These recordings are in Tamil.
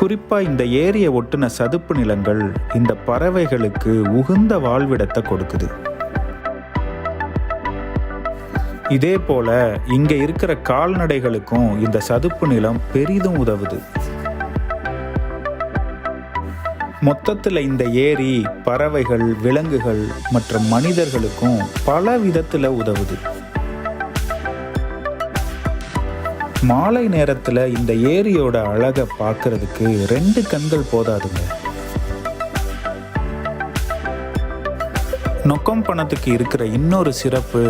குறிப்பாக இந்த ஏரியை ஒட்டின சதுப்பு நிலங்கள் இந்த பறவைகளுக்கு உகுந்த வாழ்விடத்தை கொடுக்குது. இதே போல இங்கே இருக்கிற கால்நடைகளுக்கும் இந்த சதுப்பு நிலம் பெரிதும் உதவுது. மொத்தத்தில் இந்த ஏரி பறவைகள் விலங்குகள் மற்றும் மனிதர்களுக்கும் பல விதத்தில் உதவுது. மாலை நேரத்தில் இந்த ஏரியோட அழகை பார்க்கறதுக்கு ரெண்டு கண்கள் போதாதுங்க. நொக்கம் பணத்துக்கு இருக்கிற இன்னொரு சிறப்பு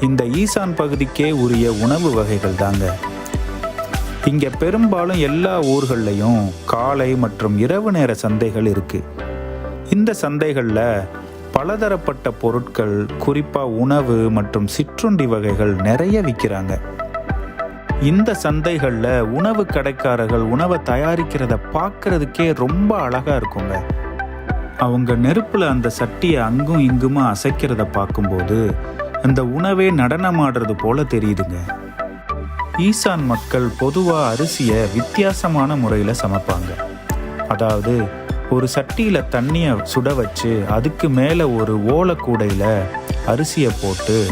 இந்த ஈசான் பகுதிக்கே உரிய உணவு வகைகள் தாங்க. இங்கே பெரும்பாலும் எல்லா ஊர்கள்லையும் காலை மற்றும் இரவு நேர சந்தைகள் இருக்கு. இந்த சந்தைகளில் பலதரப்பட்ட பொருட்கள் குறிப்பாக உணவு மற்றும் சிற்றுண்டி வகைகள் நிறைய விற்கிறாங்க இந்த சந்தைகளில் உணவு கடைக்காரர்கள் உணவை தயாரிக்கிறத பார்க்கறதுக்கே ரொம்ப அழகாக இருக்குங்க. அவங்க நெருப்பில் அந்த சட்டியை அங்கும் இங்குமா அசைக்கிறத பார்க்கும்போது அந்த உணவே நடனமாடுறது போல தெரியுதுங்க. ஈசான் மக்கள் பொதுவாக அரிசியை வித்தியாசமான முறையில் சமைப்பாங்க. அதாவது ஒரு சட்டியில் தண்ணியை சுட வச்சு அதுக்கு மேலே ஒரு ஓலை கூடையில் அரிசியை போட்டு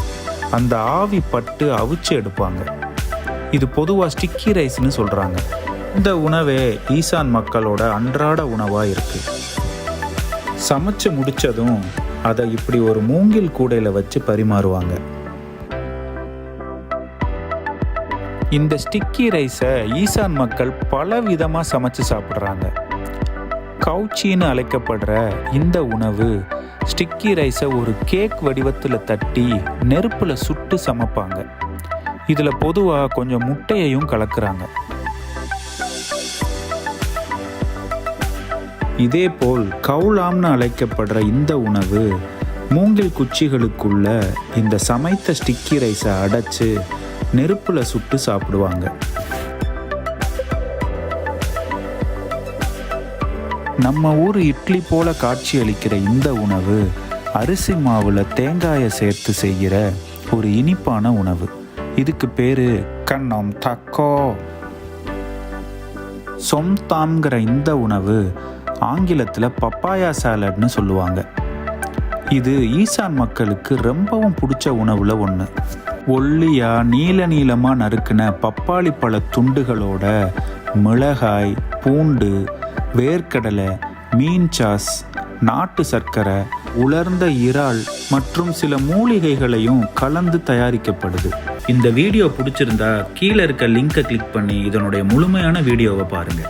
அந்த ஆவி பட்டு அவிச்சு எடுப்பாங்க. இது பொதுவாக ஸ்டிக்கி ரைஸ்னு சொல்கிறாங்க இந்த உணவே ஈசான் மக்களோட அன்றாட உணவாக இருக்கு. சமைச்சு முடிச்சதும் அதை இப்படி ஒரு மூங்கில் கூடையில் வச்சு பரிமாறுவாங்க. இந்த ஸ்டிக்கி ரைஸை ஈசான் மக்கள் பல விதமாக சமைச்சு சாப்பிட்றாங்க. கவுச்சின்னு அழைக்கப்படுற இந்த உணவு ஸ்டிக்கி ரைஸை ஒரு கேக் வடிவத்தில் தட்டி நெருப்பில் சுட்டு சமைப்பாங்க. இதில் பொதுவாக கொஞ்சம் முட்டையையும் கலக்குறாங்க. இதேபோல் கவுலாம்னு அழைக்கப்படுற இந்த உணவு மூங்கில் குச்சிகளுக்குள்ள இந்த சமைத்த ஸ்டிக்கி ரைஸை அடைச்சு நெருப்புல சுட்டு சாப்பிடுவாங்க. நம்ம ஊர் இட்லி போல காட்சி அளிக்கிற இந்த உணவு அரிசி மாவுல தேங்காயை சேர்த்து செய்கிற ஒரு இனிப்பான உணவு. இதுக்கு பேரு கண்ணம் தக்கோ. சொம்தாம்ங்கிற இந்த உணவு ஆங்கிலத்தில் பப்பாயா சாலட்னு சொல்லுவாங்க. இது ஈசான் மக்களுக்கு ரொம்பவும் பிடிச்ச உணவுல ஒன்று ஒல்லியா நீல நீளமா நறுக்கின பப்பாளி பழ துண்டுகளோட மிளகாய் பூண்டு வேர்க்கடலை மீன் சாஸ் நாட்டு சர்க்கரை உலர்ந்த இறால் மற்றும் சில மூலிகைகளையும் கலந்து தயாரிக்கப்படுது. இந்த வீடியோ பிடிச்சிருந்தா கீழே இருக்க லிங்கை கிளிக் பண்ணி இதனுடைய முழுமையான வீடியோவை பாருங்கள்